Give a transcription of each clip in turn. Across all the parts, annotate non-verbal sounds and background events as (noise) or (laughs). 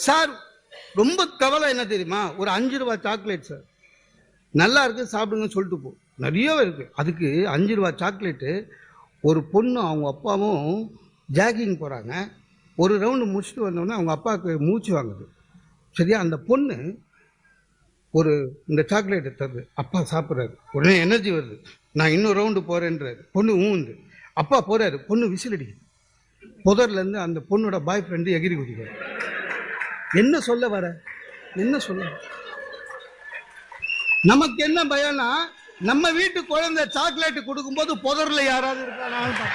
Sir ரொம்ப கவலை என்ன தெரியுமா? ஒரு அஞ்சு ரூபா சாக்லேட் சார். நல்லா இருக்கு சாப்பிடுங்கன்னு சொல்லிட்டு போ. நிறைய இருக்கு. அதுக்கு அஞ்சு ரூபா சாக்லேட்டு ஒரு பொண்ணு அவங்க அப்பாவும் ஜாகிங் போகிறாங்க ஒரு ரவுண்டு முடிச்சுட்டு வந்தோடனே அவங்க அப்பாவுக்கு மூச்சு வாங்குது. சரியா? அந்த பொண்ணு ஒரு இந்த சாக்லேட்டை தருது அப்பா சாப்பிட்றாரு. உடனே எனர்ஜி வருது. நான் இன்னும் ரவுண்டு போகிறேன்றாரு பொண்ணு ஊந்து. அப்பா போகிறாரு பொண்ணு விசில் அடிக்குது. புதர்லேருந்து அந்த பொண்ணோட பாய் ஃப்ரெண்டு எகிரி குதிக்கிறார். என்ன சொல்ல வர? என்ன சொல்ல நமக்கு என்ன பயம்னா நம்ம வீட்டு குழந்தை சாக்லேட் கொடுக்கும்போது புதர்ல யாராவது இருக்கானான்னு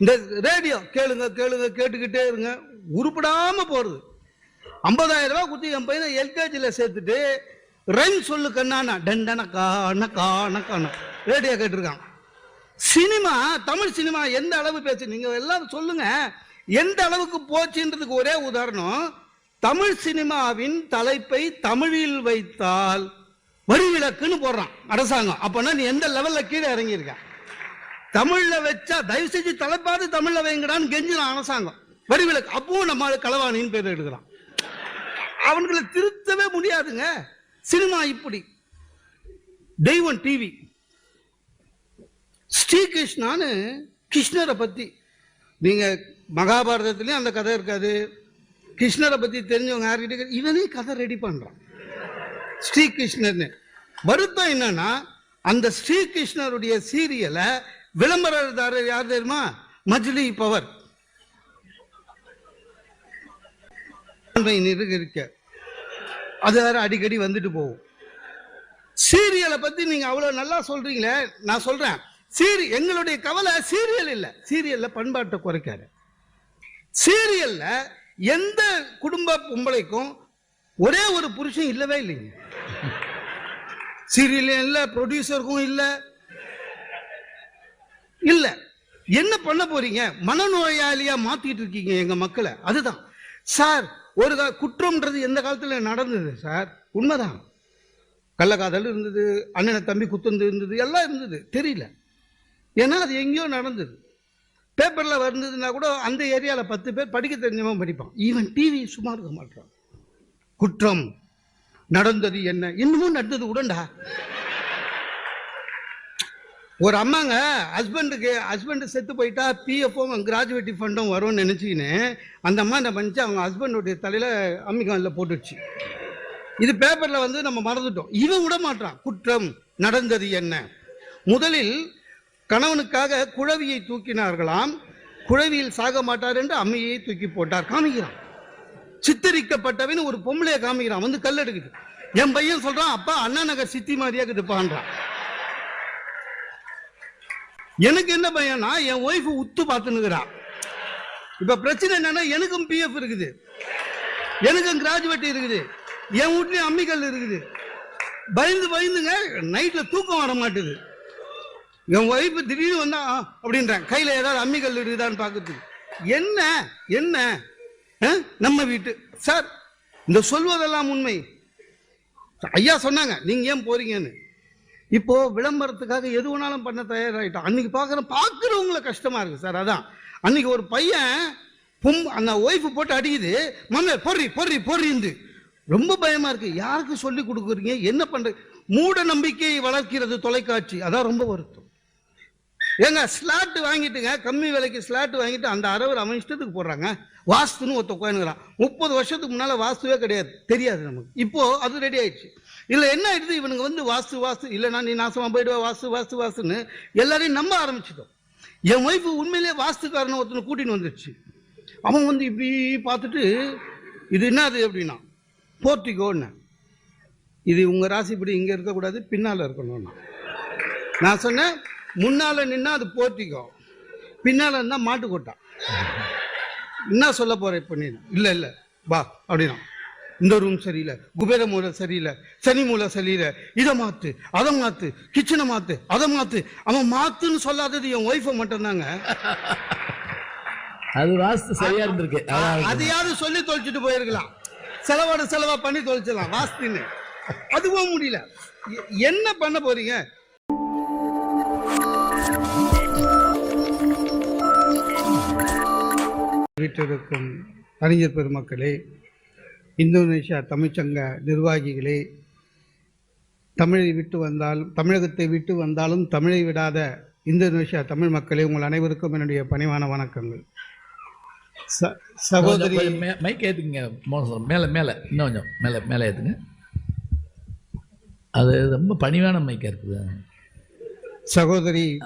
இந்த ரேடியோ கேளுங்க கேளுங்க கேட்டுக்கிட்டே இருங்க. உருப்படாம போறது. ஐம்பதாயிரம் ரூபாய் குத்தி என் பையனை எல்கேஜியில் சேர்த்துட்டு ரன் சொல்லு கண்ணானா டண்டன காண காண காண ரேடியோ கேட்டிருக்கான். சினிமா தமிழ் சினிமா எந்த அளவு பேச்சு நீங்க எல்லாரும் சொல்லுங்க. எந்த அளவுக்கு போச்சுன்றதுக்கு ஒரே உதாரணம் தமிழ் சினிமாவின் தலைப்பை தமிழில் வைத்தால் வரி விலக்குன்னு போடுறான் அரசாங்கம். அப்பனா நீ எந்த லெவல்ல கீழே இறங்கியிருக்க? தமிழ்ல வச்சா தயவு செஞ்சு தலைப்பாது தமிழ்ல வைங்கடான்னு கெஞ்சினான் அரசாங்கம். வரி விலக்கு அப்பவும் நம்ம களவாணின்னு பேர் எடுக்கிறான். அவன்களை திருத்தவே முடியாதுங்க. சினிமா இப்படி. தெய்வம் டிவி ஸ்ரீகிருஷ்ணான்னு கிருஷ்ணரை பத்தி நீங்க மகாபாரதத்துலேயும் அந்த கதை இருக்காது. கிருஷ்ணரை பத்தி தெரிஞ்சவங்க யார்கிட்ட இவனே கதை ரெடி பண்றான். ஸ்ரீகிருஷ்ணர்னு. வருத்தம் என்னன்னா அந்த ஸ்ரீகிருஷ்ணருடைய சீரியலை விளம்பரதாரர் யார் தெரியுமா? மஜ்லி பவர். இருக்க. அது வேற அடிக்கடி வந்துட்டு போகும். சீரியலை பத்தி நீங்க அவ்வளவு நல்லா சொல்றீங்களே நான் சொல்றேன். சீரி எங்களுடைய கவலை சீரியல் இல்லை. சீரியல்ல பண்பாட்டை குறைக்காரு சீரியல்ல எந்த குடும்ப பொம்பளைக்கும் ஒரே ஒரு புருஷன் இல்லவே இல்லைங்க. சீரியல் இல்ல ப்ரொடியூசருக்கும் இல்ல. இல்ல. என்ன பண்ண போறீங்க? மனநோயாளியா மாத்திட்டு இருக்கீங்க எங்க மக்களை. அதுதான். சார் ஒரு குற்றம்ன்றது எந்த காலத்துல நடந்தது சார்? உண்மைதான். கள்ளக்காதல் இருந்தது அண்ணனை தம்பி குத்தந்து இருந்தது எல்லாம் இருந்தது. தெரியல. ஏன்னா அது எங்கேயோ நடந்தது. பேப்பரில் வந்ததுன்னா கூட அந்த ஏரியாவில் பத்து பேர் படிக்க தெரிஞ்சவன் படிப்பான். ஈவன் டிவி சும்மா இருக்க மாட்டான். குற்றம் நடந்தது என்ன? இன்னமும் நடந்தது உடண்டா ஒரு அம்மாங்க ஹஸ்பண்டுக்கு ஹஸ்பண்டு செத்து போயிட்டா பிஎஃப்பும் கிராஜுவேட்டி ஃபண்டும் வரும்னு நினச்சிக்கின்னு அந்த அம்மா என்ன பண்ணிச்சு? அவங்க ஹஸ்பண்டுடைய தலையில் அம்மிகாலில் போட்டுடுச்சு. இது பேப்பரில் வந்து நம்ம மறந்துட்டோம். இவன் விட மாட்டான். குற்றம் நடந்தது என்ன? முதலில் கணவனுக்காக குழவியை தூக்கினார்களாம். குழவியில் சாக மாட்டார் என்று அம்மையை தூக்கி போட்டார். காமிக்கிறான். சித்தரிக்கப்பட்டவன் ஒரு பொம்பளைய காமிக்கிறான். வந்து கல் எடுக்குது. என் பையன் சொல்றான் அப்பா அண்ணா நகர் சித்தி மாதிரியா இருக்குதுப்பான்றான் எனக்கு என்ன பையனா என் ஒய்ஃப் உத்து பார்த்துனுக்குறான் இப்ப பிரச்சனை என்னன்னா எனக்கும் பிஎஃப் இருக்குது. எனக்கும் கிராஜுவேட் இருக்குது. என் வீட்லயும் அம்மிக்கல் இருக்குது. பயந்து பயந்துங்க நைட்ல தூக்கம் வர மாட்டேது. என் ஒய்ஃப் திடீர்னு வந்தா அப்படின்றாங்க. கையில் ஏதாவது அம்மிக்கல் இருக்குதான்னு பார்க்கறதுக்கு. என்ன என்ன? நம்ம வீட்டு. சார் இந்த சொல்வதெல்லாம் உண்மை. ஐயா சொன்னாங்க நீங்க ஏன் போறீங்கன்னு. இப்போ விளம்பரத்துக்காக எது வேணாலும் பண்ண தயாராகிட்டோம் அன்னைக்கு பார்க்குற பார்க்குறவங்கள கஷ்டமா இருக்கு சார் அதான். அன்னைக்கு ஒரு பையன் பொம் அந்த ஒய்ஃப் போட்டு அடிக்குது. மன்னர் பொறி பொறி பொறிந்து ரொம்ப பயமா இருக்கு. யாருக்கு சொல்லி கொடுக்குறீங்க? என்ன பண்ற? மூட நம்பிக்கையை வளர்க்கிறது தொலைக்காட்சி. அதான் ரொம்ப வருத்தம். ஏங்க ஸ்லாட் வாங்கிட்டுங்க கம்மி விலைக்கு ஸ்லாட் வாங்கிட்டு அந்த அரவர் அவன் இஷ்டத்துக்கு போடுறாங்க. வாஸ்துன்னு ஒருத்த உட்காந்துக்கிறான் முப்பது வருஷத்துக்கு முன்னால் வாஸ்துவே கிடையாது. தெரியாது நமக்கு. இப்போ அது ரெடி ஆயிடுச்சு. இல்லை என்ன ஆயிடுது? இவனுங்க வந்து வாஸ்து வாஸ்து. இல்லைன்னா நீ நாசமாக போயிடுவா. வாஸ்து வாஸ்து வாஸ்துன்னு எல்லாரையும் நம்ப ஆரம்பிச்சிட்டோம். என் ஒய்ஃபு உண்மையிலேயே வாஸ்துக்காரனை ஒருத்தனை கூட்டின்னு வந்துடுச்சு அவன் வந்து இப்படி பார்த்துட்டு இது என்னது அப்படின்னா போர்ட்டிகோன்னு இது உங்க ராசிப்படி இங்கே இருக்கக்கூடாது பின்னால் இருக்கணும்னா. நான் சொன்னேன் முன்னால நின்னா அது போர்ட்டிகோ பின்னால இருந்தா மாட்டுக்கொட்டா என்ன சொல்ல போற இப்ப நீ? இல்ல இல்ல. வா அப்படின்னா. இந்த ரூம் சரியில்லை. குபேர மூலை சரியில்லை. சனி மூலை சரியில்லை. இதை மாத்து அதை மாத்து கிச்சனை மாத்து அதை மாத்து. அவன் மாத்துன்னு சொல்லாதது என் ஒய்ஃபை மட்டும்தாங்க. அது வாஸ்து சரியா இருந்திருக்கு. அதையாவது சொல்லி தொலைச்சிட்டு போயிருக்கலாம். செலவோட செலவா பண்ணி தொலைச்சிடலாம். வாஸ்துன்னு அதுவும் முடியல. என்ன பண்ண போறீங்க? வீற்றிருக்கும் அறிஞர் பெருமக்களே இந்தோனேஷியா தமிழ்ச்சங்க நிர்வாகிகளே தமிழை விட்டு வந்தாலும் தமிழகத்தை விட்டு வந்தாலும் தமிழை விடாத இந்தோனேஷியா தமிழ் மக்களே உங்கள் அனைவருக்கும் என்னுடைய பணிவான வணக்கங்கள். ச- சகோதரி மே- மைக் ஏத்துங்க மோசம் மேலே மேலே இன்னும் கொஞ்சம் மேலே மேலே ஏற்றுங்க அது ரொம்ப பணிவான மைக்காக இருக்குது சகோதரி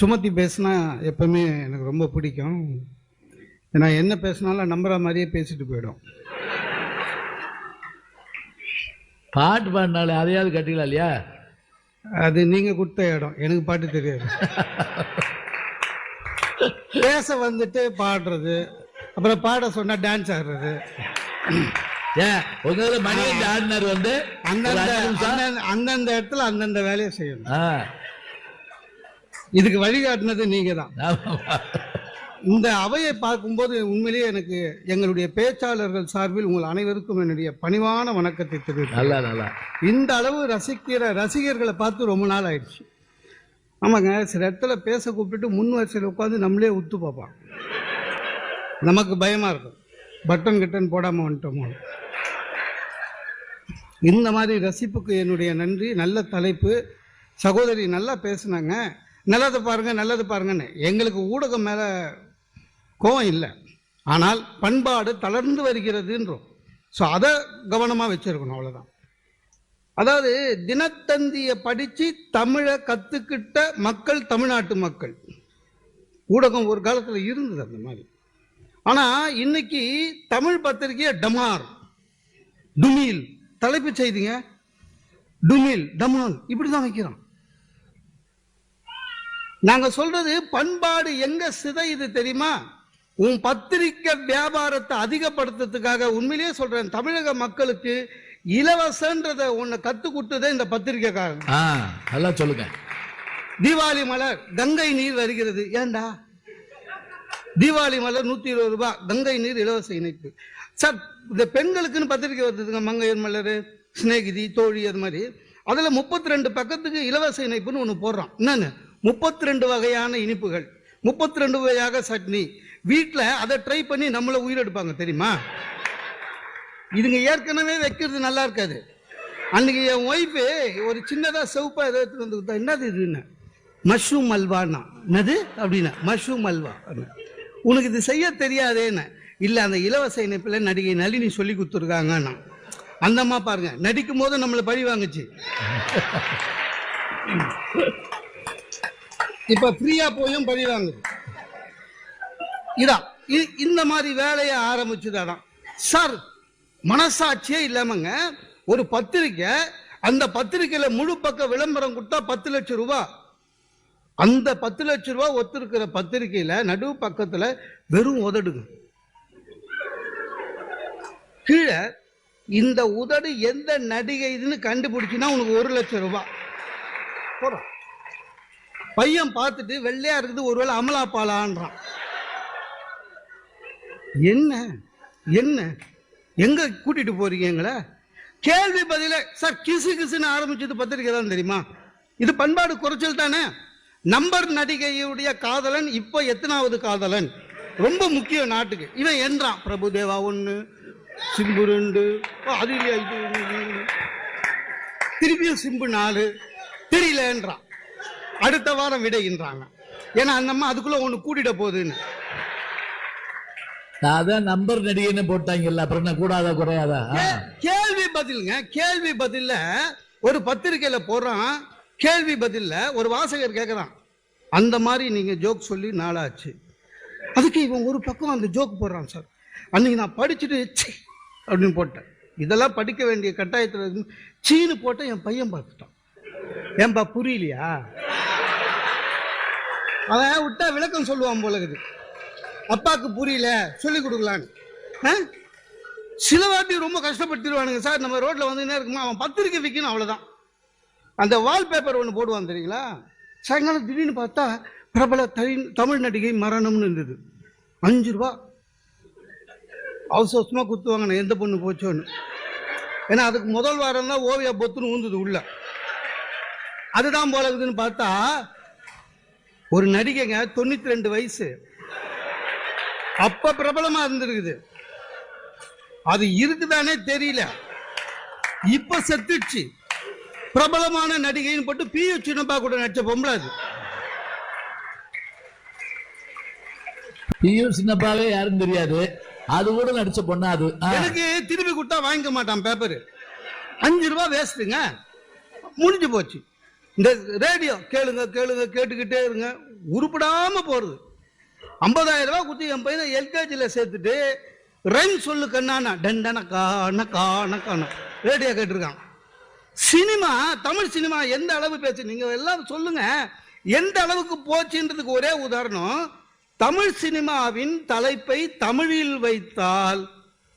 சுமதி பேசினா எப்பவுமே எனக்கு ரொம்ப பிடிக்கும். ஏன்னா என்ன பேசினாலும் நம்புற மாதிரியே பேசிட்டு போயிடும். பாட்டு பாடினாலே அதையாவது கட்டிக்கலாம் இல்லையா? அது நீங்க கொடுத்த இடம். எனக்கு பாட்டு தெரியாது. (laughs) பேச வந்துட்டு பாடுறது அப்புறம் பாட சொன்னா டான்ஸ் ஆடுறது. ஏன் உங்க இதுல மணிகண்ட ஆடினார் வந்து? அந்தந்த. அந்தந்த- இடத்துல அந்தந்த வேலையை செய்யணும். இதுக்கு வழிகாட்டினது நீங்க தான். இந்த அவையை பார்க்கும்போது உண்மையிலேயே எனக்கு எங்களுடைய பேச்சாளர்கள் சார்பில் உங்கள் அனைவருக்கும் என்னுடைய பணிவான வணக்கத்தை தெரிவித்து இந்த அளவு ரசிக்கிற ரசிகர்களை பார்த்து ரொம்ப நாள் ஆயிடுச்சு. ஆமாங்க சில இடத்துல பேச கூப்பிட்டுட்டு முன் வரிசையில் உட்காந்து நம்மளே உத்து பார்ப்பான் நமக்கு பயமா இருக்கும். பட்டன் கிட்டன் போடாம வந்துட்டோமோ? இந்த மாதிரி ரசிப்புக்கு என்னுடைய நன்றி நல்ல தலைப்பு. சகோதரி நல்லா பேசுனாங்க. நல்லது பாருங்கள் நல்லது பாருங்கன்னு. எங்களுக்கு ஊடகம் மேலே கோவம் இல்லை. ஆனால் பண்பாடு தளர்ந்து வருகிறதுன்றோம். ஸோ அதை கவனமாக வச்சுருக்கணும் அவ்வளோதான் அதாவது தினத்தந்தியை படித்து தமிழை கற்றுக்கிட்ட மக்கள் தமிழ்நாட்டு மக்கள். ஊடகம் ஒரு காலத்தில் இருந்தது அந்த மாதிரி. ஆனால் இன்னைக்கு தமிழ் பத்திரிகையை டமார் டுமில் தலைப்பு செய்திங்க டுமில் டமால் இப்படி தான் வைக்கிறான். நாங்க சொல்றது பண்பாடு எங்க சிதையுது தெரியுமா? உன் பத்திரிக்கை வியாபாரத்தை அதிகப்படுத்துறதுக்காக உண்மையிலேயே சொல்றேன். தமிழக மக்களுக்கு இலவசன்றத ஒண்ணு கத்து கொடுத்ததே இந்த பத்திரிக்கைக்காரன் நல்லா சொல்லுங்க. தீபாவளி மலர் கங்கை நீர் வருகிறது. ஏண்டா தீபாவளி மலர் நூத்தி இருபது ரூபாய் கங்கை நீர் இலவச இணைப்பு. சார் இந்த பெண்களுக்குன்னு பத்திரிக்கை வருதுங்க மங்கையர் மலர் சிநேகிதி தோழி அது மாதிரி. அதுல முப்பத்தி ரெண்டு பக்கத்துக்கு இலவச இணைப்புன்னு ஒன்று போடுறான் என்னன்னு? முப்பத்தி ரெண்டு வகையான இனிப்புகள். முப்பத்தி ரெண்டு வகையாக சட்னி. வீட்டில் அதை ட்ரை பண்ணி நம்மளை உயிரெடுப்பாங்க தெரியுமா? இதுங்க ஏற்கனவே வைக்கிறது நல்லா இருக்காது. அன்னைக்கு என் ஒய்ஃபு ஒரு சின்னதாக செவப்பாக ஏதோ எடுத்துட்டு வந்து கொடுத்தா என்னது இதுன்னு மஷ்ரூம் அல்வான்னா என்னது? அப்படின்னா மஷ்ரூம் அல்வா உனக்கு இது செய்ய தெரியாதேன்னு. இல்லை அந்த இலவச இணைப்பில் நடிகை நளினி சொல்லி கொடுத்துருக்காங்கன்னா அந்தம்மா பாருங்க நடிக்கும் போது நம்மளை பழி வாங்குச்சு. இப்ப ஃப்ரீயா போயும் பழி வாங்குது இதான் இ- இந்த மாதிரி வேலையை ஆரம்பிச்சுதான்? சார் மனசாட்சியே இல்லாமங்க ஒரு பத்திரிக்கை அந்த பத்திரிக்கையில முழு பக்க விளம்பரம் கொடுத்தா பத்து லட்சம் ரூபாய் அந்த பத்து லட்சம் ரூபாய் ஒத்துருக்கிற பத்திரிக்கையில நடு பக்கத்துல வெறும் உதடுங்க. கீழே இந்த உதடு எந்த நடிகை இதுன்னு கண்டுபிடிச்சினா உனக்கு ஒரு லட்சம் ரூபாய் போறோம். பையன் பார்த்துட்டு வெள்ளையா இருக்குது ஒருவேளை அமலா பாலான்றான் என்ன? என்ன? எங்க கூட்டிட்டு போறீங்க எங்களை? கேள்வி பதில சார் கிசு கிசுன்னு ஆரம்பிச்சது பத்திரிக்கை தான் தெரியுமா? இது பண்பாடு குறைச்சல் தானே? நம்பர் நடிகையுடைய காதலன் இப்போ எத்தனாவது காதலன்? ரொம்ப முக்கியம் நாட்டுக்கு. இவன் என்றான் பிரபுதேவா ஒன்று சிம்பு ரெண்டு அது இல்லையா இது. திருப்பியும் சிம்பு நாலு தெரியலன்றான். அடுத்த வாரம் விடைகின்றாங்க ஏன்னா அந்த அம்மா அதுக்குள்ள ஒன்று கூட்டிட போகுதுன்னு. அதான் நம்பர் நடிகைன்னு போட்டாங்கல்ல அப்புறம் என்ன கூடாதா குறையாதா. கேள்வி பதிலுங்க. கேள்வி பதில்ல ஒரு பத்திரிக்கையில போடுறான். கேள்வி பதில்ல ஒரு வாசகர் கேட்குறான் அந்த மாதிரி நீங்க ஜோக் சொல்லி நாளாச்சு. அதுக்கு இவன் ஒரு பக்கம் அந்த ஜோக் போடுறான் சார் அன்னைக்கு நான் படிச்சுட்டு ச்சீ அப்படின்னு போட்டேன். இதெல்லாம் படிக்க வேண்டிய கட்டாயத்தில் சீனு போட்ட என் பையன் பார்த்துட்டான். ஏன்பா புரியலையா? அவன் விட்டா விளக்கம் சொல்லுவான் போல இருக்குது அப்பாவுக்கு புரியல சொல்லி கொடுக்கலான்னு. சில வாட்டி ரொம்ப கஷ்டப்பட்டுருவானுங்க சார். நம்ம ரோட்ல வந்துன்னே இருக்குமா அவன் பத்திரிக்கை விற்கணும் அவ்வளவுதான். அந்த வால்பேப்பர் ஒன்று போடுவான் தெரியுங்களா? சாயங்காலம் திடீர்னு பார்த்தா பிரபல தமிழ் தமிழ் நடிகை மரணம்னு இருந்தது. அஞ்சு ரூபா. அவசர அவசரமாக குத்துவாங்க நான் எந்த பொண்ணு போச்சோன்னு. ஏன்னா அதுக்கு முதல் வாரம் தான் ஓவியா பொத்துன்னு ஊந்துது உள்ள. அதுதான் போல இருக்குதுன்னு பார்த்தா ஒரு நடிகைங்க தொண்ணூத்தி ரெண்டு வயசு. அப்ப பிரபலமா இருந்திருக்குது. அது இருக்குதானே தெரியல. இப்ப செத்துடுச்சு. பிரபலமான நடிகைன்னு போட்டு பி யு சின்னப்பா கூட நடிச்ச பொம்பளை அது. பியூ சின்னப்பாவே யாரும் தெரியாது. அது கூட நடிச்ச பொண்ணா அது. எனக்கு திருப்பி கொடுத்தா வாங்கிக்க மாட்டான் பேப்பர் அஞ்சு ரூபா வேஸ்ட்டுங்க முடிஞ்சு போச்சு. இந்த ரேடியோ கேளுங்க கேளுங்க கேட்டுக்கிட்டே இருங்க. உருப்படாம போறது. ஐம்பதாயிரம் ரூபாய் குத்தி என் பையனை எல்கேஜியில் சேர்த்துட்டு ரைம் சொல்லு கண்ணானா காண காண காண ரேடியோ கேட்டிருக்கான். சினிமா தமிழ் சினிமா எந்த அளவு பேச்சு? நீங்க எல்லாரும் சொல்லுங்க. எந்த அளவுக்கு போச்சுன்றதுக்கு ஒரே உதாரணம் தமிழ் சினிமாவின் தலைப்பை தமிழில் வைத்தால்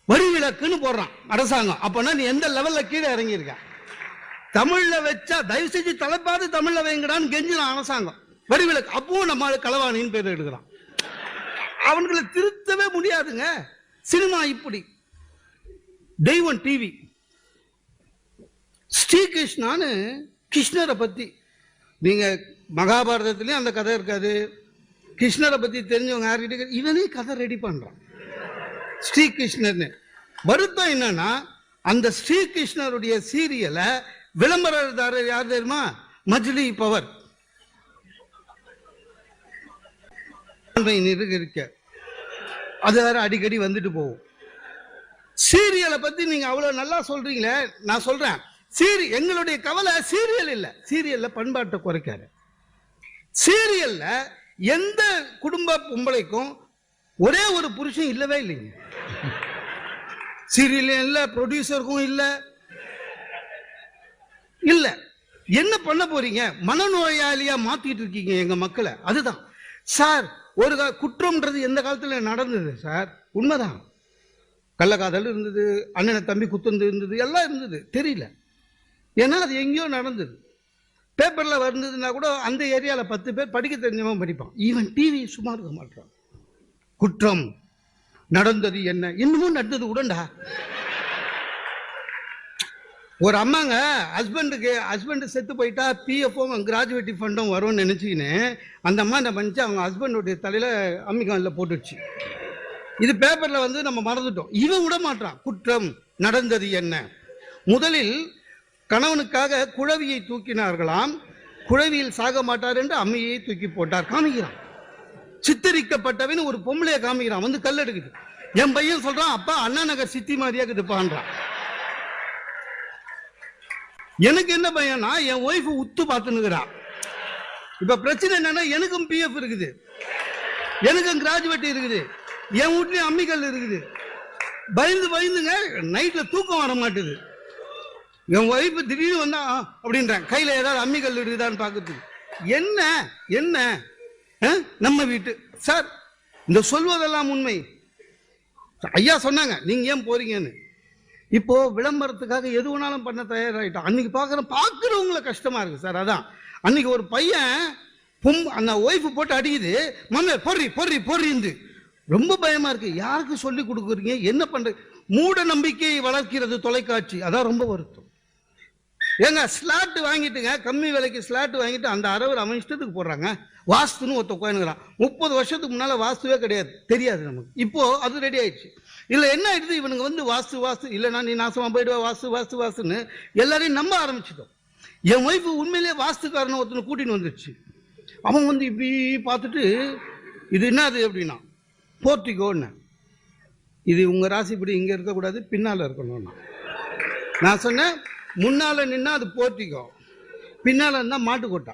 வரி விலக்குன்னு போடுறான் அரசாங்கம். அப்போனா நீ எந்த லெவலில் கீழே இறங்கியிருக்க? தமிழ்ல வச்சா தயவு செஞ்சு தலைப்பாது தமிழ்ல வைங்கடான்னு கெஞ்சினான் அரசாங்கம். வடிவிலக்கு அப்பவும் நம்ம களவாணின்னு பேர் எடுக்கிறான். அவன்களை திருத்தவே முடியாதுங்க. சினிமா இப்படி. தெய்வம் டிவி. ஸ்ரீகிருஷ்ணான்னு கிருஷ்ணரை பத்தி. நீங்க மகாபாரதத்திலயும் அந்த கதை இருக்காது. கிருஷ்ணரை பத்தி தெரிஞ்சவங்க யார்கிட்ட இவனே கதை ரெடி பண்றான். ஸ்ரீகிருஷ்ணர்னு. வருத்தம் என்னன்னா அந்த ஸ்ரீகிருஷ்ணருடைய சீரியலை விளம்பரதாரர் யார் தெரியுமா? மஜ்லி பவர். இருக்க அது வேற அடிக்கடி வந்துட்டு போகும். சீரியலை பத்தி நீங்க அவ்வளவு நல்லா சொல்றீங்களே நான் சொல்றேன். சீரி எங்களுடைய கவலை சீரியல் இல்லை. சீரியல்ல பண்பாட்டை குறைக்காரு சீரியல்ல எந்த குடும்ப பொம்பளைக்கும் ஒரே ஒரு புருஷன் இல்லவே இல்லைங்க. சீரியல் இல்லை ப்ரொடியூசருக்கும் இல்லை இல்ல. என்ன பண்ண போறீங்க? மனநோயாளியா மாத்திட்டு இருக்கீங்க எங்க மக்களை. அதுதான். சார் ஒரு குற்றம்ன்றது எந்த காலத்துல நடந்தது சார்? உண்மைதான். கள்ளக்காதல் இருந்தது அண்ணனை தம்பி குத்துந்து இருந்தது எல்லாம் இருந்தது. தெரியல. ஏன்னா அது எங்கேயோ நடந்தது. பேப்பரில் வந்ததுன்னா கூட அந்த ஏரியாவில் பத்து பேர் படிக்க தெரிஞ்சவன் படிப்பான். ஈவன் டிவி சும்மா இருக்க மாட்டான். குற்றம் நடந்தது என்ன? இன்னமும் நடந்தது உடண்டா ஒரு அம்மாங்க ஹஸ்பண்டுக்கு ஹஸ்பண்டு செத்து போயிட்டா பிஎஃப்பும் கிராஜுவேட்டி ஃபண்டும் வரும்னு நினச்சிக்கின்னு அந்த அம்மா என்ன பண்ணிச்சு அவங்க ஹஸ்பண்டுடைய தலையில் அம்மிகானில் போட்டுடுச்சு. இது பேப்பரில் வந்து நம்ம மறந்துட்டோம். இவன் விட மாட்டான் குற்றம் நடந்தது என்ன? முதலில் கணவனுக்காக குழவியை தூக்கினார்களாம். குழவியில் சாக மாட்டார் என்று அம்மையை தூக்கி போட்டார். காமிக்கிறான். சித்தரிக்கப்பட்டவன் ஒரு பொம்பளையை காமிக்கிறான். வந்து கல் எடுக்குது. என் பையன் சொல்கிறான் அப்பா அண்ணா நகர் சித்தி மாதிரியாக இருப்பான்றான் எனக்கு என்ன பயம்னா என் ஒய்ஃப் உத்து பார்த்துனுக்குறான் இப்ப பிரச்சனை என்னன்னா எனக்கும் பிஎஃப் இருக்குது. எனக்கும் கிராஜுவேட் இருக்குது. என் வீட்லயும் அம்மிக்கல் இருக்குது. பயந்து பயந்துங்க நைட்ல தூக்கம் வர மாட்டுது. என் ஒய்ஃப் திடீர்னு வந்தா "ஆ" அப்படின்றேன். கையில ஏதாவது அம்மிக்கல் இருக்குதான்னு பாக்குது என்ன? என்ன? ஆ? நம்ம வீட்டு. சார் இந்த சொல்வதெல்லாம் உண்மை. ஐயா சொன்னாங்க நீங்க ஏன் போறீங்கன்னு. இப்போ விளம்பரத்துக்காக எது வேணாலும் பண்ண தயாராகிட்டோம் அன்னைக்கு பார்க்குற பார்க்குறவங்கள கஷ்டமா இருக்கு சார் அதான். அன்னைக்கு ஒரு பையன் பொம் அந்த ஒய்ஃப் போட்டு அடிக்குது மம்மி பொறி பொறி பொறிந்து ரொம்ப பயமா இருக்கு. யாருக்கு சொல்லி கொடுக்குறீங்க? என்ன பண்ற மூட நம்பிக்கையை வளர்க்கிறது தொலைக்காட்சி. அதான் ரொம்ப வருத்தம். ஏங்க ஸ்லாட் வாங்கிட்டுங்க கம்மி விலைக்கு ஸ்லாட் வாங்கிட்டு அந்த அரவர் அவன் இஷ்டத்துக்கு போடுறாங்க. வாஸ்துன்னு ஒருத்த கோயினுங்கிறான் முப்பது வருஷத்துக்கு முன்னால் வாஸ்துவே கிடையாது. தெரியாது நமக்கு. இப்போ அது ரெடி ஆயிடுச்சு. இல்லை என்ன ஆயிடுது? இவனுங்க வந்து வாஸ்து வாஸ்து இல்லைனா நீ நாசமா போயிடுவா. வாஸ்து வாஸ்து வாஸ்துன்னு எல்லாரையும் நம்ப ஆரம்பிச்சிட்டோம். என் ஒய்ஃபு உண்மையிலே வாஸ்துக்காரனை ஒருத்தனை கூட்டின்னு வந்துருச்சு. அவன் வந்து இப்படி பார்த்துட்டு இது என்னது அப்படின்னா போர்ட்டிகோன்னு இது உங்கள் ராசி இப்படி இங்கே இருக்கக்கூடாது பின்னால் இருக்கணும்னா. நான் சொன்னேன் முன்னால் நின்னா அது போர்ட்டிகோ பின்னால் இருந்தால் மாட்டுக்கொட்டா.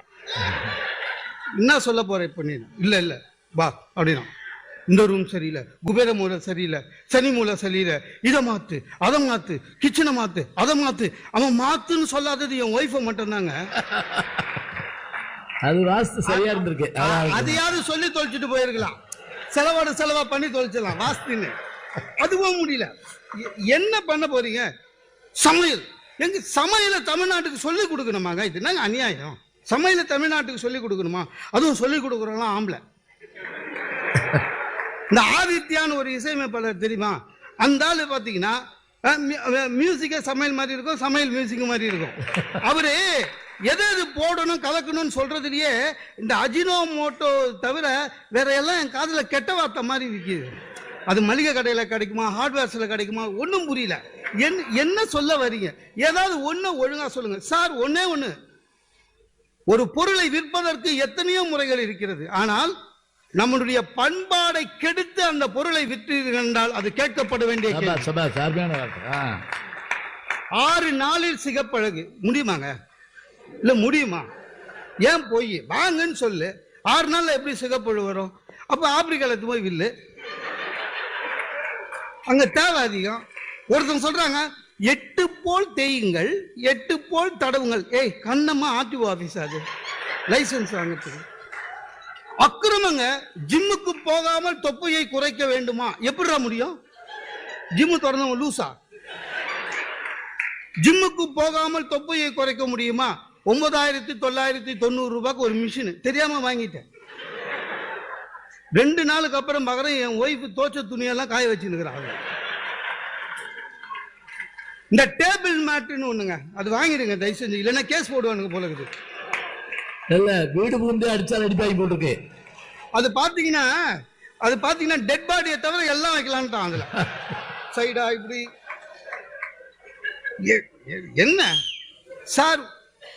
என்ன சொல்ல போகிறேன் இப்போ நீ? இல்லை இல்லை. வா அப்படின்னா. இந்த ரூம் சரியில்லை குபேர மூலை சரியில்லை சனி மூலை சரியில்லை. இதை மாத்து அதை மாத்து கிச்சனை மாத்து அதை மாத்து. அவன் மாத்துன்னு சொல்லாதது என் ஒய்ஃபை மட்டும்தாங்க. அது வாஸ்து சரியா இருந்திருக்கு. அதான் அதையாவது சொல்லி தொலைச்சிட்டு போயிருக்கலாம். செலவோட செலவா பண்ணி தொலைச்சிடலாம் வாஸ்தின்னு. அதுவும் முடியல. என்ன பண்ண போறீங்க? சமையல். எங்க சமையலை தமிழ்நாட்டுக்கு சொல்லி கொடுக்கணுமாங்க? இது என்னங்க அநியாயம்? சமையலை தமிழ்நாட்டுக்கு சொல்லி கொடுக்கணுமா? அதுவும் சொல்லி கொடுக்குறவங்களாம் ஆம்பளை. இந்த ஆதித்யான்னு ஒரு இசையமைப்பாளர் தெரியுமா? அந்த ஆள் பார்த்தீங்கன்னா மியூசிக்கே சமையல் மாதிரி இருக்கும் சமையல் மியூசிக் மாதிரி இருக்கும். அவரு எது எது போடணும் கலக்கணும்னு சொல்றதுலயே இந்த அஜினோ மோட்டோ தவிர வேற எல்லாம் என் காதில் கெட்ட வார்த்தை மாதிரி விற்கிது அது மளிகை கடையில் கிடைக்குமா ஹார்ட்வேர்ஸில் கிடைக்குமா ஒன்றும் புரியல. என் என்ன சொல்ல வரீங்க? ஏதாவது ஒன்று ஒழுங்காக சொல்லுங்க. சார் ஒன்றே ஒன்று ஒரு பொருளை விற்பதற்கு எத்தனையோ முறைகள் இருக்கிறது. ஆனால் நம்முடைய பண்பாடை கெடுத்து அந்த பொருளை விற்றீர்கள் என்றால் அது கேட்கப்பட வேண்டிய. ஆறு நாளில் சிகப்பழகு. முடியுமாங்க? இல்ல முடியுமா? ஏன் போய்? வாங்கன்னு சொல்லு. ஆறு நாள்ல எப்படி சிகப்பழகு வரும்? அப்ப ஆப்பிரிக்கால போய் வில்லு. அங்க தேவை அதிகம். ஒருத்தன் சொல்றாங்க எட்டு போல் தேயுங்கள் எட்டு போல் தடவுங்கள். ஏய் கண்ணம்மா ஆர்டிஓ ஆபீஸ் அது. லைசன்ஸ் வாங்கிறதுக்கு. அக்கிரமங்க ஜிம்முக்கு போகாமல் தொப்பையை குறைக்க வேண்டுமா? எப்படிடா முடியும்? ஜிம்மு தொடர்ந்தவன் லூசா. ஜிம்முக்கு போகாமல் தொப்பையை குறைக்க முடியுமா? ஒன்பதாயிரத்தி தொள்ளாயிரத்தி தொண்ணூறு ரூபாய்க்கு ஒரு மிஷின். தெரியாம வாங்கிட்டேன். ரெண்டு நாளுக்கு அப்புறம் பார்க்குறேன் என் ஒய்ஃப் தோச்ச துணியெல்லாம் காய வச்சுருக்கிறாங்க இந்த டேபிள் மேட்டுன்னு ஒண்ணுங்க. அது வாங்கிடுங்க தயவு செஞ்சு. இல்லைன்னா கேஸ் போடுவானுங்க போல இருக்குது. இல்ல வீடு பூந்து அடிச்சால் அடிப்பாங்க போட்டிருக்கு. அது பார்த்தீங்கன்னா அது பார்த்தீங்கன்னா டெட் பாடியை தவிர எல்லாம் வைக்கலான்ட்டான் அதுல. சைடா இப்படி. எ- என்ன? சார்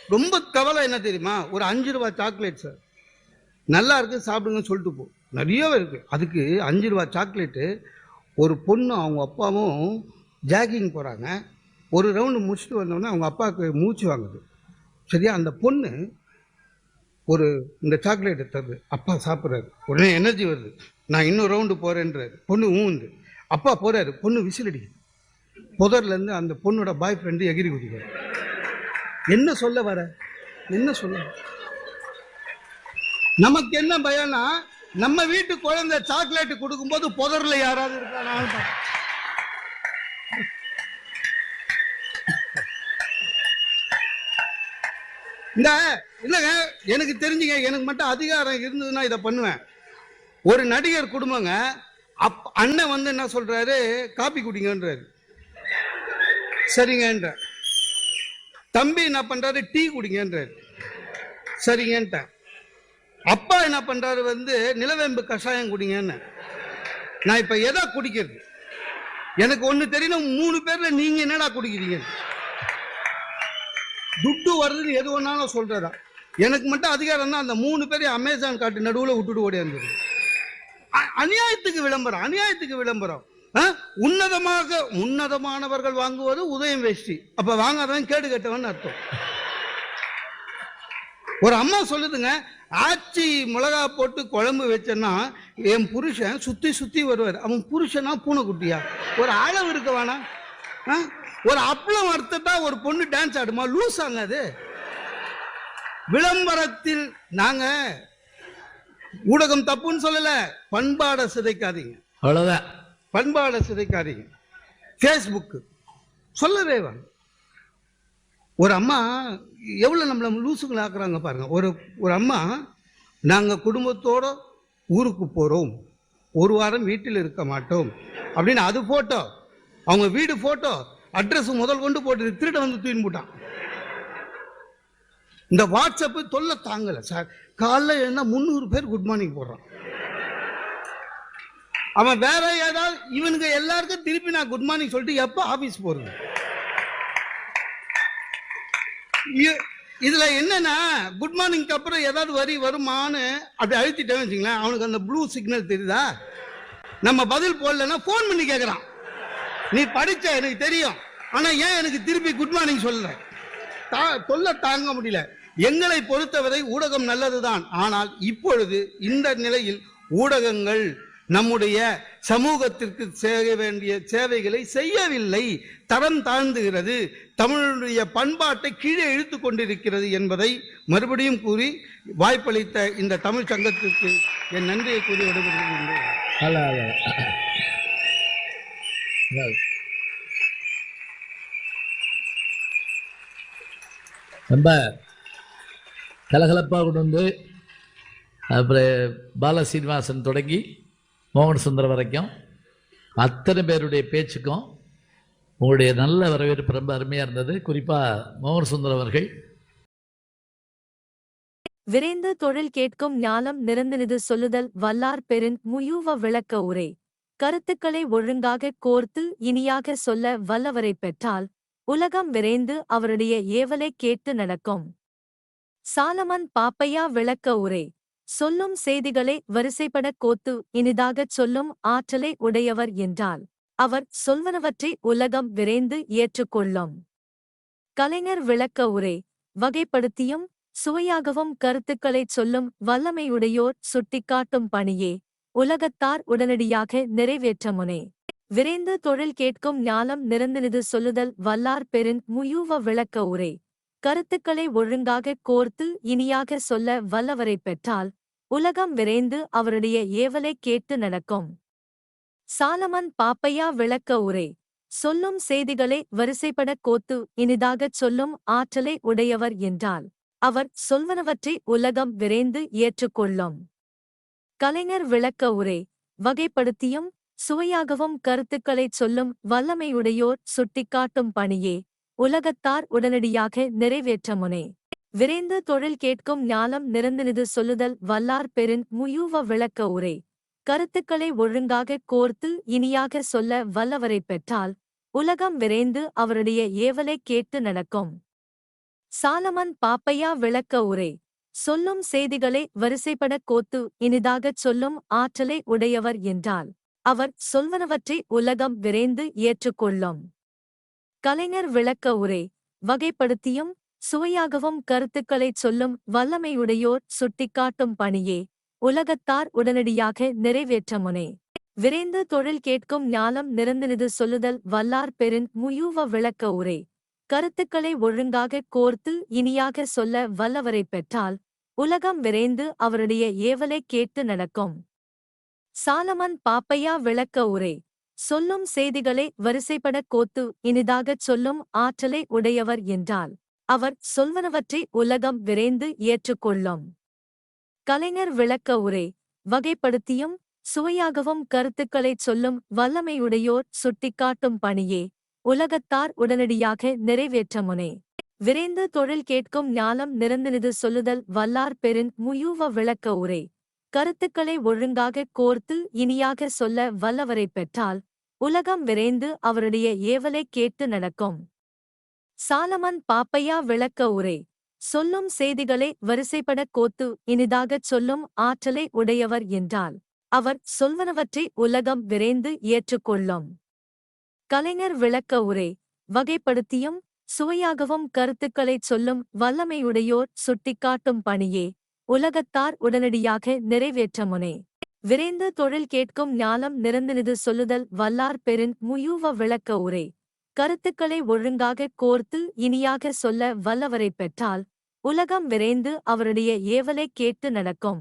ரொம்ப கவலை என்ன தெரியுமா? ஒரு அஞ்சு ரூபா சாக்லேட் சார் நல்லா இருக்கு சாப்பிடுங்கன்னு சொல்லிட்டு போ. நிறையவே இருக்கு. அதுக்கு அஞ்சு ரூபா சாக்லேட்டு ஒரு பொண்ணு அவங்க அப்பாவும் ஜாகிங் போகிறாங்க ஒரு ரவுண்டு முடிச்சுட்டு வந்தோடனே அவங்க அப்பாவுக்கு மூச்சு வாங்குது. சரியா? அந்த பொண்ணு ஒரு இந்த சாக்லேட்டை தருது அப்பா சாப்பிட்றாரு. உடனே எனர்ஜி வருது. நான் இன்னும் ரவுண்டு போகிறேன்றாரு பொண்ணு ஊந்து அப்பா போகிறாரு பொண்ணு விசில் அடிக்குது. புதர்லேருந்து அந்த பொண்ணோட பாய் ஃப்ரெண்டு எகிரி குதிக்கிறார். என்ன சொல்ல வர? என்ன சொல்ல நமக்கு என்ன பயம்னா நம்ம வீட்டு குழந்தை சாக்லேட் கொடுக்கும்போது புதர்ல யாராவது இருக்கானான்னு இந்த இல்லைங்க எனக்கு தெரிஞ்சுங்க எனக்கு மட்டும் அதிகாரம் இருந்ததுன்னா இதை பண்ணுவேன். ஒரு நடிகர் குடும்பங்க அப் அண்ணன் வந்து என்ன சொல்றாரு? காப்பி குடிங்கன்றாரு. சரிங்கன்ற தம்பி என்ன பண்றாரு? டீ குடிங்கன்றாரு. சரிங்கன்ட்ட அப்பா என்ன பண்றாரு வந்து நிலவேம்பு கஷாயம் குடிங்கன்னு. நான் இப்ப எதை குடிக்கிறது? எனக்கு ஒன்று தெரியணும் மூணு பேர்ல நீங்க என்னடா குடிக்கிறீங்க துட்டு வருதுன்னு எது வேணாலும் சொல்கிறதா எனக்கு மட்டும் அதிகாரம் தான் அந்த மூணு பேரையும் அமேசான் காட்டு நடுவுல விட்டுட்டு ஓடியாந்தது அ- அநியாயத்துக்கு விளம்பரம் அநியாயத்துக்கு விளம்பரம். உன்னதமாக உன்னதமானவர்கள் வாங்குவது உதயம் வேஷ்டி. அப்ப வாங்காதவன் கேடு கெட்டவன் அர்த்தம். ஒரு அம்மா சொல்லுதுங்க ஆச்சி மிளகா போட்டு குழம்பு வச்சேன்னா என் புருஷன் சுத்தி சுத்தி வருவார். அவன் புருஷனா பூனைக்குட்டியா? ஒரு அளவு இருக்க வேணாம். ஆ? ஒரு அப்பளம் வறுத்துட்டா ஒரு பொண்ணு டான்ஸ் ஆடுமா? லூஸ் ஆங்க அது. விளம்பரத்தில் நாங்க ஊடகம் தப்புன்னு சொல்லல பண்பாடை சிதைக்காதீங்க. அவ்வளவுதான். பண்பாடை சிதைக்காதீங்க. ஃபேஸ்புக்கு சொல்லவே வாங்க ஒரு அம்மா எவ்வளோ நம்மளை லூசுங்களை ஆக்குறாங்க பாருங்க. ஒரு ஒரு அம்மா நாங்கள் குடும்பத்தோட ஊருக்கு போகிறோம் ஒரு வாரம் வீட்டில் இருக்க மாட்டோம். அப்படின்னு அது ஃபோட்டோ அவங்க வீடு ஃபோட்டோ அட்ரஸ் முதல் கொண்டு போட்டு திருட வந்து தூயின் போட்டான். இந்த வாட்ஸ்அப்பு தொல்லை தாங்கலை சார். காலைல எழுந்தா முந்நூறு பேர் குட் மார்னிங் போடுறான். அவன் வேற ஏதாவது இவனுங்க எல்லாருக்கும் திருப்பி நான் குட் மார்னிங் சொல்லிட்டு எப்போ ஆபீஸ் போறது? இதில் இதுல என்னன்னா குட் மார்னிங்க்கு அப்புறம் ஏதாவது வரி வருமான்னு அப்படி அழுத்திட்டேன்னு வச்சுங்களேன் அவனுக்கு அந்த ப்ளூ சிக்னல் தெரியுதா? நம்ம பதில் போடலன்னா ஃபோன் பண்ணி கேட்குறான் நீ படிச்ச எனக்கு தெரியும். ஆனா ஏன் எனக்கு திருப்பி குட் மார்னிங் சொல்ல தா தாங்க முடியல. எங்களை பொறுத்தவரை ஊடகம் நல்லதுதான். ஆனால் இப்பொழுது இந்த நிலையில் ஊடகங்கள் நம்முடைய சமூகத்திற்கு செய்ய வேண்டிய சேவைகளை செய்யவில்லை. தரம் தாழ்ந்துகிறது. தமிழுடைய பண்பாட்டை கீழே இழுத்து கொண்டிருக்கிறது என்பதை மறுபடியும் கூறி வாய்ப்பளித்த இந்த தமிழ் சங்கத்திற்கு என் நன்றியை கூறி விடைபெறுகின்றேன் ரொம்ப கலகலப்பாக கொண்டு வந்து அப்புறம் பால சீனிவாசன் தொடங்கி மோகன் சுந்தரம் வரைக்கும் அத்தனை பேருடைய பேச்சுக்கும் உங்களுடைய நல்ல வரவேற்பு ரொம்ப அருமையாக இருந்தது. குறிப்பாக மோகன் சுந்தரம் அவர்கள். விரைந்து தொழில் கேட்கும் ஞானம் நிறந்தினிது சொல்லுதல் வல்லார் பெரின் முயூவ விளக்க உரை. கருத்துக்களை ஒழுங்காக கோர்த்து இனியாக சொல்ல வல்லவரை பெற்றால் உலகம் விரைந்து அவருடைய ஏவலை கேட்டு நடக்கும். சாலமன் பாப்பையா விளக்க உரை. சொல்லும் செய்திகளை வரிசைப்பட கோத்து இனிதாகச் சொல்லும் ஆற்றலை உடையவர் என்றால் அவர் சொல்வனவற்றை உலகம் விரைந்து ஏற்றுக்கொள்ளும். கலைஞர் விளக்க உரை. வகைப்படுத்தியும் சுவையாகவும் கருத்துக்களைச் சொல்லும் வல்லமையுடையோர் சுட்டிக்காட்டும் பணியே உலகத்தார் உடனடியாக நிறைவேற்ற முனை. விரைந்து தொழில் கேட்கும் ஞானம் நிறந்தினிது சொல்லுதல் வல்லார் பெருன் முயூவ விளக்க உரை. கருத்துக்களை ஒழுங்காக கோர்த்து இனியாக சொல்ல வல்லவரைப் பெற்றால் உலகம் விரைந்து அவருடைய ஏவலை கேட்டு நடக்கும். சாலமன் பாப்பையா விளக்க உரை. சொல்லும் செய்திகளை வரிசைப்பட கோத்து இனிதாகச் சொல்லும் ஆற்றலை உடையவர் என்றால் அவர் சொல்வனவற்றை உலகம் விரைந்து ஏற்றுக்கொள்ளும். கலைஞர் விளக்க உரை. வகைப்படுத்தியும் சுவையாகவும் கருத்துக்களைச் சொல்லும் வல்லமையுடையோர் சுட்டிக்காட்டும் பணியே. உலகத்தார் உடனடியாக நிறைவேற்ற முனை விரைந்து தொழில் கேட்கும் ஞானம் நிறந்தினிது சொல்லுதல் வல்லார் பெருன் முயூவ விளக்க உரை. கருத்துக்களை ஒழுங்காக கோர்த்து இனியாக சொல்ல வல்லவரைப் பெற்றால் உலகம் விரைந்து அவருடைய ஏவலை கேட்டு நடக்கும். சாலமன் பாப்பையா விளக்க உரை. சொல்லும் செய்திகளை வரிசைப்பட கோத்து இனிதாகச் சொல்லும் ஆற்றலை உடையவர் என்றாள் அவர் சொல்வனவற்றை உலகம் விரைந்து ஏற்றுக்கொள்ளும். கலைஞர் விளக்க உரை வகைப்படுத்தியும் சுவையாகவும் கருத்துக்களைச் சொல்லும் வல்லமையுடையோர் சுட்டிக்காட்டும் பணியே உலகத்தார் உடனடியாக நிறைவேற்ற முனை. விரைந்து தொழில் கேட்கும் ஞானம் நிறந்தினிது சொல்லுதல் வல்லார் பெருன் முயூவ விளக்க உரை. கருத்துக்களை ஒழுங்காக கோர்த்து இனியாக சொல்ல வல்லவரைப் பெற்றால் உலகம் விரைந்து அவருடைய ஏவலை கேட்டு நடக்கும். சாலமன் பாப்பையா விளக்க உரை. சொல்லும் செய்திகளை வரிசைப்பட கோத்து இனிதாகச் சொல்லும் ஆற்றலை உடையவர் என்றால் அவர் சொல்வனவற்றை உலகம் விரைந்து ஏற்றுக்கொள்ளும். கலைஞர் விளக்க உரை. வகைப்படுத்தியும் சுவையாகவும் கருத்துக்களைச் சொல்லும் வல்லமையுடையோர் சுட்டிக்காட்டும் பணியே. உலகத்தார் உடனடியாக நிறைவேற்ற முனை. விரைந்து தொழில் கேட்கும் ஞானம் நிறந்தினிது சொல்லுதல் வல்லார் பெருன் முயூவ விளக்க உரை. கருத்துக்களை ஒழுங்காக கோர்த்து இனியாக சொல்ல வல்லவரைப் பெற்றால் உலகம் விரைந்து அவருடைய ஏவலை கேட்டு நடக்கும். சாலமன் பாப்பையா விளக்க உரை. சொல்லும் செய்திகளை வரிசைப்பட கோத்து இனிதாகச் சொல்லும் ஆற்றலை உடையவர் என்றால் அவர் சொல்வனவற்றை உலகம் விரைந்து ஏற்றுக்கொள்ளும். கலைஞர் விளக்க உரை. வகைப்படுத்தியும் சுவையாகவும் கருத்துக்களைச் சொல்லும் வல்லமையுடையோர் சுட்டிக்காட்டும் பணியே உலகத்தார் உடனடியாக நிறைவேற்ற முனை விரைந்து தொழில் கேட்கும் ஞானம் நிறந்தினிது சொல்லுதல் வல்லார் பெருன் முயூவ விளக்க உரை. கருத்துக்களை ஒழுங்காக கோர்த்து இனியாக சொல்ல வல்லவரைப் பெற்றால் உலகம் விரைந்து அவருடைய ஏவலை கேட்டு நடக்கும்.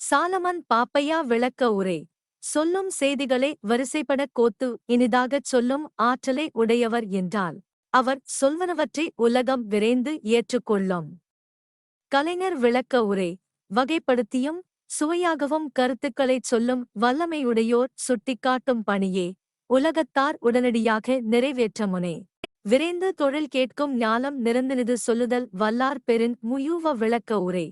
சாலமன் பாப்பையா விளக்க உரை. சொல்லும் செய்திகளை வரிசைப்பட கோத்து இனிதாகச் சொல்லும் ஆற்றலை உடையவர் என்றால் அவர் சொல்வனவற்றை உலகம் விரைந்து ஏற்றுக்கொள்ளும். கலைஞர் விளக்க உரை. வகைப்படுத்தியும் சுவையாகவும் கருத்துக்களைச் சொல்லும் வல்லமையுடையோர் சுட்டிக்காட்டும் பணியே. உலகத்தார் உடனடியாக நிறைவேற்ற முனை. விரைந்து தொழில் கேட்கும் ஞானம் நிறந்தினிது சொல்லுதல் வல்லார் பெருன் முயூவ விளக்க உரை.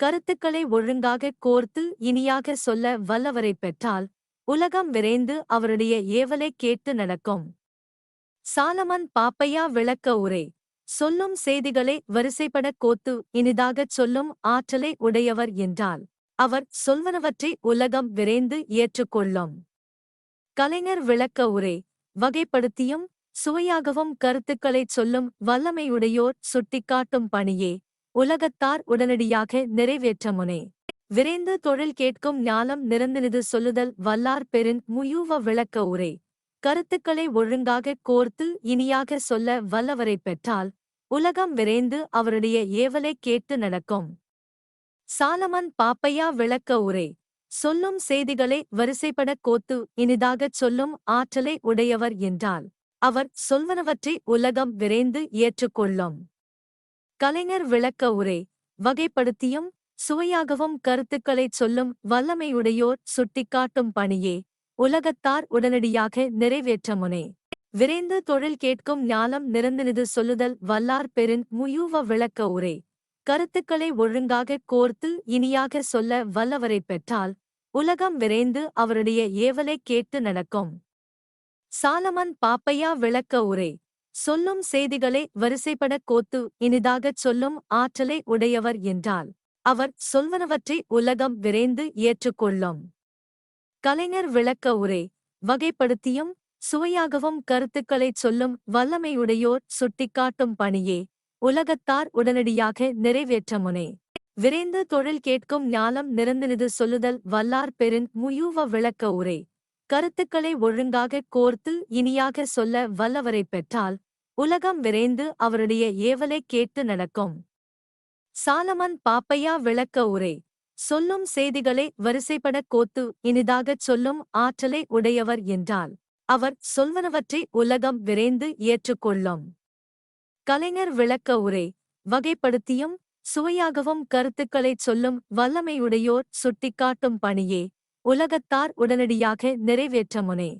கருத்துக்களை ஒழுங்காக கோர்த்து இனியாக சொல்ல வல்லவரைப் பெற்றால் உலகம் விரைந்து அவருடைய ஏவலை கேட்டு நடக்கும். சாலமன் பாப்பையா விளக்க உரை. சொல்லும் செய்திகளை வரிசைப்பட கோத்து இனிதாகச் சொல்லும் ஆற்றலை உடையவர் என்றால் அவர் சொல்வனவற்றை உலகம் விரைந்து ஏற்றுக்கொள்ளும். கலைஞர் விளக்க உரை வகைப்படுத்தியும் சுவையாகவும் கருத்துக்களைச் சொல்லும் வல்லமையுடையோர் சுட்டிக்காட்டும் பணியே உலகத்தார் உடனடியாக நிறைவேற்ற முனை. விரைந்து தொழில் கேட்கும் ஞானம் நிறந்தினிது சொல்லுதல் வல்லார் பெருன் முயூவ விளக்க உரை கருத்துக்களை ஒழுங்காக கோர்த்து இனியாக சொல்ல வல்லவரைப் பெற்றால் உலகம் விரைந்து அவருடைய ஏவலை கேட்டு நடக்கும். சாலமன் பாப்பையா விளக்க உரை. சொல்லும் செய்திகளை வரிசைப்பட கோத்து இனிதாகச் சொல்லும் ஆற்றலை உடையவர் என்றால் அவர் சொல்வனவற்றை உலகம் விரைந்து ஏற்றுக்கொள்ளும். கலைஞர் விளக்க உரை. வகைப்படுத்தியும் சுவையாகவும் கருத்துக்களைச் சொல்லும் வல்லமையுடையோர் சுட்டிக்காட்டும் பணியே உலகத்தார் உடனடியாக நிறைவேற்ற முனை விரைந்து தொழில் கேட்கும் ஞானம் நிறந்தினிது சொல்லுதல் வல்லார் பெருன் முயூவ விளக்க உரை. கருத்துக்களை ஒழுங்காக கோர்த்து இனியாக சொல்ல வல்லவரைப் பெற்றால் உலகம் விரைந்து அவருடைய ஏவலைக் கேட்டு நடக்கும். சாலமன் பாப்பையா விளக்க உரை. சொல்லும் செய்திகளை வரிசைப்படக் கோத்து இனிதாகச் சொல்லும் ஆற்றலை உடையவர் என்றால் அவர் சொல்வனவற்றை உலகம் விரைந்து ஏற்றுக்கொள்ளும். கலைஞர் விளக்க உரை. வகைப்படுத்தியும் சுவையாகவும் கருத்துக்களைச் சொல்லும் வல்லமையுடையோர் சுட்டிக்காட்டும் பணியே. உலகத்தார் உடனடியாக நிறைவேற்ற முனை. விரைந்து தொழில் கேட்கும் ஞாலம் நிறந்தினிது சொல்லுதல் வல்லார் பெரின் முயூவ விளக்க உரை. கருத்துக்களை ஒழுங்காக கோர்த்து இனியாக சொல்ல வல்லவரைப் பெற்றால் உலகம் விரைந்து அவருடைய ஏவலை கேட்டு நடக்கும். சாலமன் பாப்பையா விளக்க உரை. சொல்லும் செய்திகளை வரிசைப்படக் கோத்து இனிதாகச் சொல்லும் ஆற்றலை உடையவர் என்றால் அவர் சொல்வனவற்றை உலகம் விரைந்து ஏற்றுக்கொள்ளும். கலைஞர் விளக்க உரை வகைப்படுத்தியும் சுவையாகவும் கருத்துக்களைச் சொல்லும் வல்லமையுடையோர் சுட்டிக்காட்டும் பணியே உலகத்தார் உடனடியாக நிறைவேற்ற முனை.